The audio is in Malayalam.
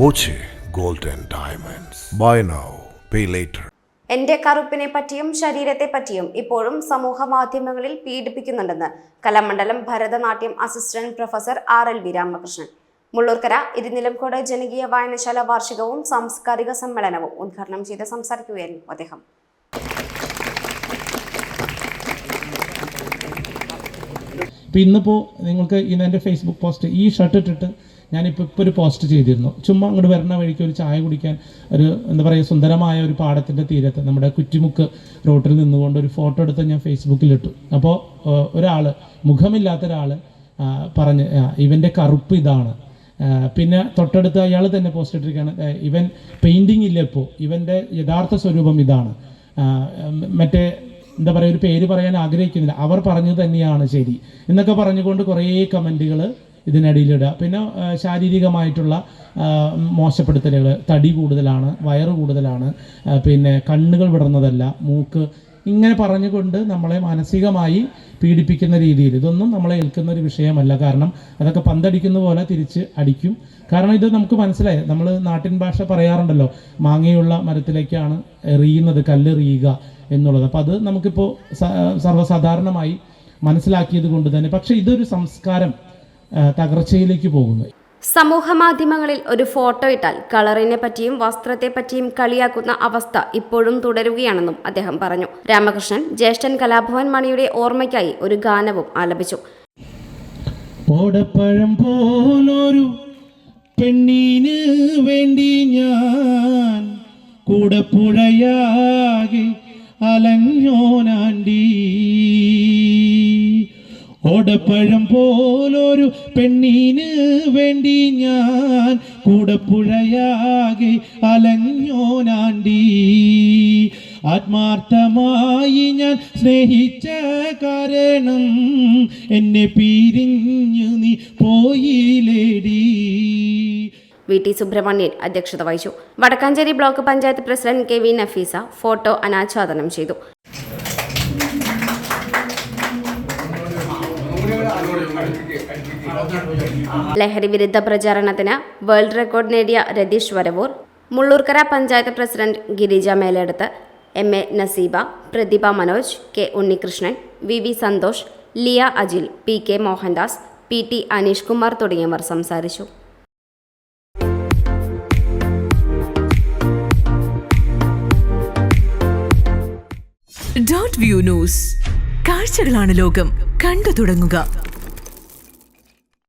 Boche gold and diamonds. Buy now pay later എന്റെ കറുപ്പിനെ പറ്റിയും ശരീരത്തെ പറ്റിയും ഇപ്പോഴും സമൂഹ മാധ്യമങ്ങളിൽ പീഡിപ്പിക്കുന്നുണ്ടെന്ന് Kalamandalam Bharatanatyam assistant professor R L V Ramakrishnan. Mullurkara Irunilamcode ജനകീയ വായനശാല വാർഷികവും സാംസ്കാരിക സമ്മേളനവും ഉദ്ഘാടനം ചെയ്ത് സംസാരിക്കുകയായിരുന്നു അദ്ദേഹം. ഇപ്പോൾ ഇന്നിപ്പോൾ നിങ്ങൾക്ക് ഇന്ന് എന്റെ ഫേസ്ബുക്ക് പോസ്റ്റ് ഈ ഷർട്ട് ഇട്ടിട്ട് ഞാനിപ്പോൾ ഇപ്പോൾ ഒരു പോസ്റ്റ് ചെയ്തിരുന്നു. ചുമ്മാ അങ്ങോട്ട് വരുന്ന വഴിക്ക് ഒരു ചായ കുടിക്കാൻ ഒരു എന്താ പറയുക സുന്ദരമായ ഒരു പാടത്തിന്റെ തീരത്ത് നമ്മുടെ കുറ്റിമുക്ക് റോട്ടിൽ നിന്നുകൊണ്ട് ഒരു ഫോട്ടോ എടുത്ത് ഞാൻ ഫേസ്ബുക്കിലിട്ടു. അപ്പോൾ ഒരാൾ മുഖമില്ലാത്ത ഒരാൾ പറഞ്ഞ് "ആ, ഇവന്റെ കറുപ്പ് ഇതാണ്. പിന്നെ തൊട്ടടുത്ത് അയാൾ തന്നെ പോസ്റ്റ് ഇട്ടിരിക്കുകയാണ്. ഇവൻ പെയിന്റിങ് ഇല്ല ഇപ്പോൾ ഇവന്റെ യഥാർത്ഥ സ്വരൂപം ഇതാണ്. മറ്റേ എന്താ പറയുക ഒരു പേര് പറയാൻ ആഗ്രഹിക്കുന്നില്ല. അവർ പറഞ്ഞു തന്നെയാണ് ശരി. എന്നൊക്കെ പറഞ്ഞുകൊണ്ട് കുറേ കമന്റുകൾ ഇതിനിടയിലിടുക. പിന്നെ ശാരീരികമായിട്ടുള്ള മോശപ്പെടുത്തലുകൾ തടി കൂടുതലാണ് വയറ് കൂടുതലാണ് പിന്നെ കണ്ണുകൾ വിടർന്നതല്ല മൂക്ക് ഇങ്ങനെ പറഞ്ഞുകൊണ്ട് നമ്മളെ മാനസികമായി പീഡിപ്പിക്കുന്ന രീതിയിൽ. ഇതൊന്നും നമ്മളെ ഏൽക്കുന്ന ഒരു വിഷയമല്ല. കാരണം അതൊക്കെ പന്തടിക്കുന്ന പോലെ തിരിച്ച് അടിക്കും. കാരണം ഇത് നമുക്ക് മനസ്സിലായി. നമ്മൾ നാട്ടിൻ ഭാഷ പറയാറുണ്ടല്ലോ മാങ്ങയുള്ള മരത്തിലേക്കാണ് എറിയുന്നത് കല്ലെറിയുക എന്നുള്ളത്. അപ്പോൾ അത് നമുക്കിപ്പോൾ സർവസാധാരണമായി മനസ്സിലാക്കിയത് കൊണ്ട് തന്നെ. പക്ഷേ ഇതൊരു സംസ്കാരം. തകർച്ചയിലേക്ക് പോകുന്നു. സമൂഹ മാധ്യമങ്ങളിൽ ഒരു ഫോട്ടോ ഇട്ടാൽ കളറിനെ പറ്റിയും വസ്ത്രത്തെ പറ്റിയും കളിയാക്കുന്ന അവസ്ഥ ഇപ്പോഴും തുടരുകയാണെന്നും അദ്ദേഹം പറഞ്ഞു. രാമകൃഷ്ണൻ ജ്യേഷ്ഠൻ കലാഭവൻ മണിയുടെ ഓർമ്മയ്ക്കായി ഒരു ഗാനവും ആലപിച്ചു. ഓടപ്പഴം പോലൊരു പെണ്ണിന് വേണ്ടി ഞാൻ കൂടെ പുഴയാകെ അലഞ്ഞോനാണ്ടി. ഓടപ്പഴം പോലൊരു പെണ്ണിന് വേണ്ടി ഞാൻ കൂടപ്പുഴയാകെ അലഞ്ഞോനാണ്ടി. ആത്മാർത്ഥമായി ഞാൻ സ്നേഹിച്ച കാരണം എന്നെ പിരിഞ്ഞു നീ പോയില്ലേടി. വി. ടി. സുബ്രഹ്മണ്യൻ അധ്യക്ഷത വഹിച്ചു. Vadakkanchery block panchayat president K V Nafeesa photo അനാച്ഛാദനം ചെയ്തു. ലഹരി വിരുദ്ധ പ്രചാരണത്തിന് വേൾഡ് റെക്കോർഡ് നേടിയ Ratheesh Varavoor Mullurkara panchayat president Girija Meleduth M A Naseeba Prathibha Manoj K Unnikrishnan V V Santhosh Liya Ajil P K Mohandas P T Aneesh Kumar തുടങ്ങിയവർ സംസാരിച്ചു. Dot view news. കാഴ്ചകളാണ് ലോകം. കണ്ടു തുടങ്ങുക.